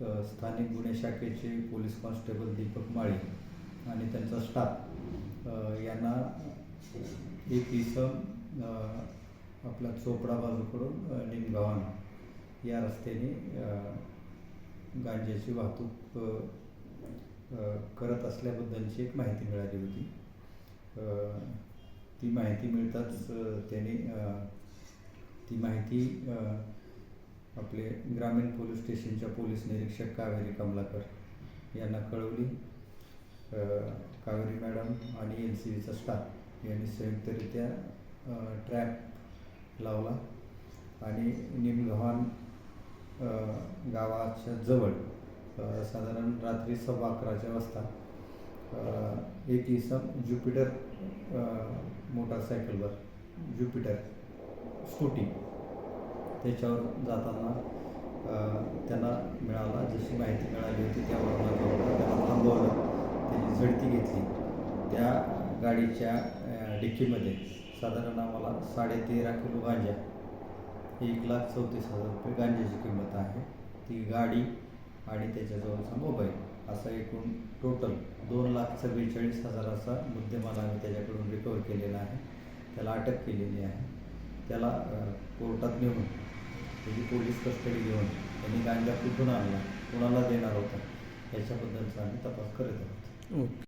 स्थानिक गुन्हे शाखेचे पोलीस कॉन्स्टेबल दीपक माळी आणि त्यांचा स्टाफ यांना एक इसम आपला चोपडा बाजूकडून निमगावान या रस्त्याने अ, गांजाची वाहतूक करत असल्याबद्दलची एक माहिती मिळाली होती. ती माहिती मिळताच त्याने ती माहिती आपले ग्रामीण पोलीस स्टेशनच्या पोलीस निरीक्षक कावेरी कमलाकर यांना कळवली. कावेरी मॅडम आणि एन सी बीचा स्टाफ यांनी संयुक्तरित्या ट्रॅप लावला आणि निमगव्हाण गावाच्या जवळ साधारण रात्री सव्वा अकराच्या वाजता एक इसम ज्युपिटर मोटारसायकलवर ज्युपिटर स्कूटी त्याच्यावर जाताना त्यांना मिळाला जशी माहिती मिळाली होती त्यावर माझ्यावर त्याला थांबवलं त्याची झडती घेतली. त्या गाडीच्या डिक्कीमध्ये साधारण आम्हाला साडेतेरा किलो गांजा एक लाख चौतीस हजार रुपये गांजाची किंमत आहे. ती गाडी आणि त्याच्याजवळचा मोबाईल असा एकूण टोटल दोन लाख चव्वेचाळीस हजाराचा मुद्देमाल आम्ही त्याच्याकडून रिकवर केलेला आहे. त्याला अटक केलेली आहे. त्याला कोर्टात नेऊन त्याची पोलीस कस्टडी घेऊन त्यांनी गांजा कुठून आणला? कुणाला देणार होता? याच्याबद्दलचा आम्ही तपास करत आहोत. ओके.